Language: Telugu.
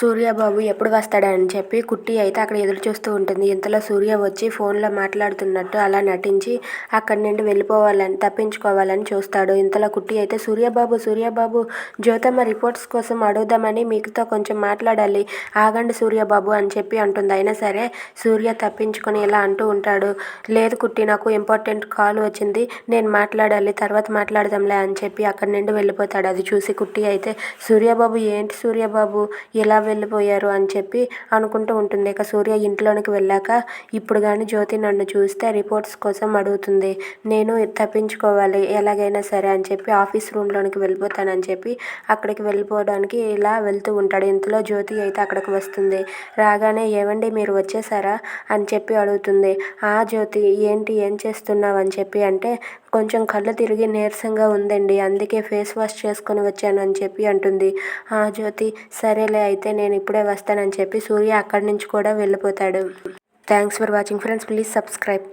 సూర్యబాబు ఎప్పుడు వస్తాడా అని చెప్పి కుట్టి అయితే అక్కడ ఎదురు చూస్తూ ఉంటుంది. ఇంతలో సూర్య వచ్చి ఫోన్లో మాట్లాడుతున్నట్టు అలా నటించి అక్కడి నుండి వెళ్ళిపోవాలని తప్పించుకోవాలని చూస్తాడు. ఇంతలో కుట్టి అయితే సూర్యబాబు సూర్యబాబు జ్యోతమ్మ రిపోర్ట్స్ కోసం అడుగుదామని మీకుతో కొంచెం మాట్లాడాలి ఆగండి సూర్యబాబు అని చెప్పి అంటుంది. అయినా సరే సూర్య తప్పించుకొని ఇలా అంటూ ఉంటాడు. లేదు కుట్టి నాకు ఇంపార్టెంట్ కాల్ వచ్చింది నేను మాట్లాడాలి తర్వాత మాట్లాడదాంలే అని చెప్పి అక్కడి నుండి వెళ్ళిపోతాడు. అది చూసి కుట్టి అయితే సూర్యబాబు ఏంటి సూర్యబాబు ఇలా వెళ్ళిపోయారు అని చెప్పి అనుకుంటూ ఉంటుంది. ఇక సూర్య ఇంట్లోనికి వెళ్ళాక ఇప్పుడు కానీ జ్యోతి నన్ను చూస్తే రిపోర్ట్స్ కోసం అడుగుతుంది. నేను తప్పించుకోవాలి ఎలాగైనా సరే అని చెప్పి ఆఫీస్ రూమ్లోనికి వెళ్ళిపోతానని చెప్పి అక్కడికి వెళ్ళిపోవడానికి ఇలా వెళ్తూ ఉంటాడు. ఇంతలో జ్యోతి అయితే అక్కడికి వస్తుంది. రాగానే ఏమండి మీరు వచ్చేసారా? అని చెప్పి అడుగుతుంది. ఆ జ్యోతి ఏంటి ఏం చేస్తున్నావు? అని చెప్పి అంటే కొంచెం కళ్ళు తిరిగి నీరసంగా ఉందండి అందుకే ఫేస్ వాష్ చేసుకొని వచ్చాను అని చెప్పి అంటుంది. ఆ జ్యోతి సరేలే అయితే నేను ఇప్పుడే వస్తానని చెప్పి సూర్య అక్కడి నుంచి కూడా వెళ్ళిపోతాడు. Thanks for watching friends please subscribe